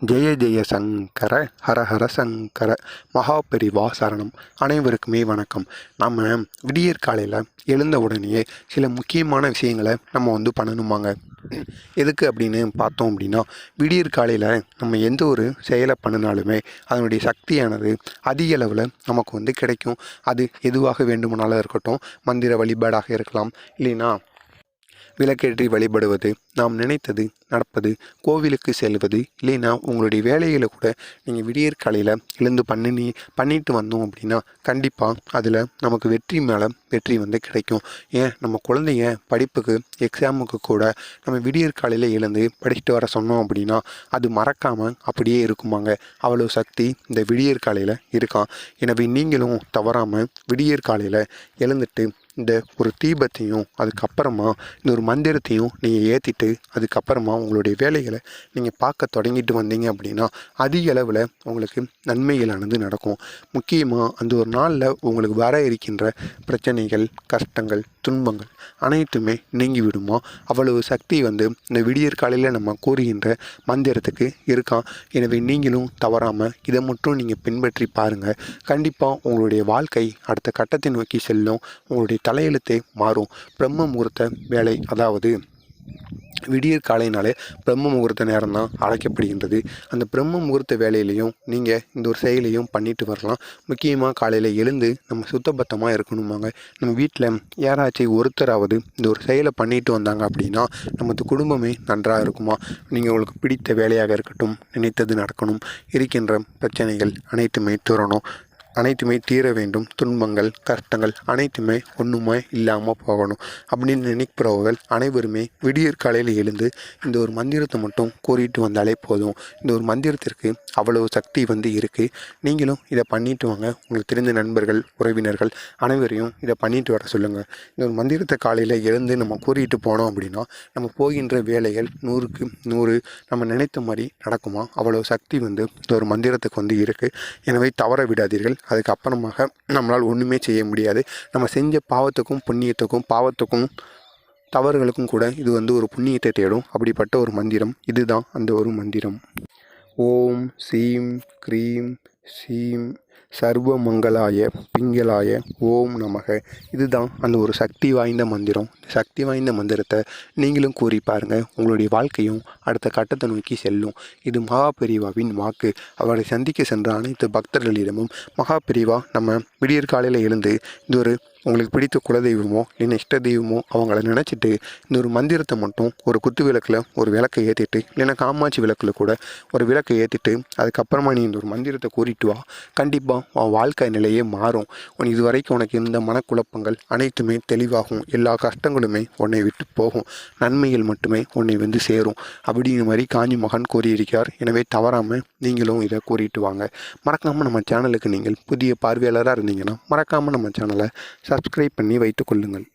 ஜெய ஜெய சங்கர ஹரஹர சங்கர மகாபெரிவா சரணம். அனைவருக்குமே வணக்கம். நம்ம விடியற் காலையில் எழுந்த உடனேயே சில முக்கியமான விஷயங்களை நம்ம வந்து பண்ணணுமாங்க. எதுக்கு அப்படின்னு பார்த்தோம் அப்படின்னா விடியற் காலையில் நம்ம எந்த ஒரு செயலை பண்ணினாலுமே அதனுடைய சக்தியானது அதிக அளவில் நமக்கு வந்து கிடைக்கும். அது எதுவாக வேண்டுமானாலும் இருக்கட்டும் மந்திர வழிபாடாக இருக்கலாம் இல்லைன்னா விளக்கேற்றி வழிபடுவது நாம் நினைத்தது நடப்பது கோவிலுக்கு செல்வது இல்லைன்னா உங்களுடைய வேலைகளை கூட நீங்கள் விடியற் காலையில் எழுந்து பண்ணி பண்ணிட்டு வந்தோம் அப்படின்னா கண்டிப்பாக அதில் நமக்கு வெற்றி மேலே வெற்றி வந்து கிடைக்கும். ஏன்? நம்ம குழந்தைங்க படிப்புக்கு எக்ஸாமுக்கு கூட நம்ம விடியற் காலையில் எழுந்து படிச்சுட்டு வர சொன்னோம் அப்படின்னா அது மறக்காமல் அப்படியே இருக்குமாங்க. அவ்வளோ சக்தி இந்த விடியற் காலையில் இருக்கான் எனவே நீங்களும் தவறாமல் விடியற் காலையில் எழுந்துட்டு இந்த ஒரு தீபத்தையும் அதுக்கப்புறமா இந்த ஒரு மந்திரத்தையும் நீங்கள் ஏற்றிட்டு அதுக்கப்புறமா உங்களுடைய வேலைகளை நீங்கள் பார்க்க தொடங்கிட்டு வந்தீங்க அப்படின்னா அதிக அளவில் உங்களுக்கு நன்மைகளானது நடக்கும். முக்கியமாக அந்த ஒரு நாளில் உங்களுக்கு வர இருக்கின்ற பிரச்சனைகள் கஷ்டங்கள் துன்பங்கள் அனைத்துமே நீங்கிவிடுமா? அவ்வளவு சக்தி வந்து இந்த விடியற் காலையில் நம்ம கூறுகின்ற மந்திரத்துக்கு இருக்கான் எனவே நீங்களும் தவறாமல் இதை மட்டும் நீங்கள் பின்பற்றி பாருங்கள் கண்டிப்பாக உங்களுடைய வாழ்க்கை அடுத்த கட்டத்தை நோக்கி செல்லும். உங்களுடைய தலையெழுத்தே மாறும். பிரம்ம முகூர்த்த வேலை அதாவது விடியற் காலையினாலே பிரம்ம முகூர்த்த நேரம் தான் அழைக்கப்படுகின்றது. அந்த பிரம்ம முகூர்த்த வேலையிலையும் நீங்கள் இந்த ஒரு செயலையும் பண்ணிட்டு வரலாம். முக்கியமாக காலையில் எழுந்து நம்ம சுத்தபத்தமாக இருக்கணுமாங்க. நம்ம வீட்டில் யாராச்சும் ஒருத்தராவது இந்த ஒரு செயலை பண்ணிட்டு வந்தாங்க அப்படின்னா நமது குடும்பமே நன்றாக இருக்குமா? நீங்கள் உங்களுக்கு பிடித்த வேலையாக இருக்கட்டும் நினைத்தது நடக்கணும் இருக்கின்ற பிரச்சனைகள் அனைத்துமே துறணும் அனைத்துமே தீர வேண்டும். துன்பங்கள் கஷ்டங்கள் அனைத்துமே ஒன்றுமே இல்லாமல் போகணும். அப்படின்னு நினைக்கிறவர்கள் அனைவருமே விடியற் காலையில் எழுந்து இந்த ஒரு மந்திரத்தை மட்டும் கூறிட்டு வந்தாலே போதும். இந்த ஒரு மந்திரத்திற்கு அவ்வளவு சக்தி வந்து இருக்குது நீங்களும் இதை பண்ணிட்டு வாங்க. உங்களுக்கு தெரிந்த நண்பர்கள் உறவினர்கள் அனைவரையும் இதை பண்ணிட்டு வர சொல்லுங்கள் இந்த ஒரு மந்திரத்தை காலையில் எழுந்து நம்ம கூறிட்டு போனோம் அப்படின்னா நம்ம போகின்ற வேலைகள் நூறுக்கு நூறு நம்ம நினைத்த மாதிரி நடக்குமா? அவ்வளோ சக்தி வந்து இந்த ஒரு மந்திரத்துக்கு வந்து இருக்குது எனவே தவற விடாதீர்கள். அதுக்கப்புறமாக நம்மளால் ஒன்றுமே செய்ய முடியாது. நம்ம செஞ்ச பாவத்துக்கும் புண்ணியத்துக்கும் பாவத்துக்கும் தவறுகளுக்கும் கூட இது வந்து ஒரு புண்ணியத்தை தேடும். அப்படிப்பட்ட ஒரு மந்திரம் இதுதான் அந்த ஒரு மந்திரம். ஓம் சீம் க்ரீம் சீம் சர்வ மங்களாய பிங்களாய ஓம் நமக. இதுதான் அந்த ஒரு சக்தி வாய்ந்த மந்திரம். சக்தி வாய்ந்த மந்திரத்தை நீங்களும் கூறி பாருங்கள் உங்களுடைய வாழ்க்கையும் அடுத்த கட்டத்தை நோக்கி செல்லும். இது மகாபெரிவாவின் வாக்கு. அவரை சந்திக்க சென்ற அனைத்து பக்தர்களிடமும் மகாபெரிவா நம்ம விடியற் காலையில் எழுந்து இந்த ஒரு உங்களுக்கு பிடித்த குலதெய்வமோ இல்லை இஷ்ட தெய்வமோ அவங்கள நினச்சிட்டு இந்த ஒரு மந்திரத்தை மட்டும் ஒரு குத்து விளக்கில் ஒரு விளக்கை ஏற்றிட்டு இல்லைன்னா காமாட்சி விளக்கில் கூட ஒரு விளக்கை ஏற்றிட்டு அதுக்கப்புறமா நீ இந்த ஒரு மந்திரத்தை கூறிட்டு வா. கண்டிப்பாக உன் வாழ்க்கை நிலையே மாறும். உன் இது வரைக்கும் உனக்கு இருந்த மனக்குழப்பங்கள் அனைத்துமே தெளிவாகும். எல்லா கஷ்டங்களுமே உன்னை விட்டு போகும். நன்மைகள் மட்டுமே உன்னை வந்து சேரும். அப்படிங்கிற மாதிரி காஞ்சி மகன் கூறியிருக்கிறார். எனவே தவறாமல் நீங்களும் இதை கூறிட்டு வாங்க. மறக்காமல் நம்ம சேனலுக்கு நீங்கள் புதிய பார்வையாளராக இருந்தீங்கன்னா மறக்காமல் நம்ம சேனலை சப்ஸ்கிரைப் பண்ணி வைத்துக் கொள்ளுங்கள்.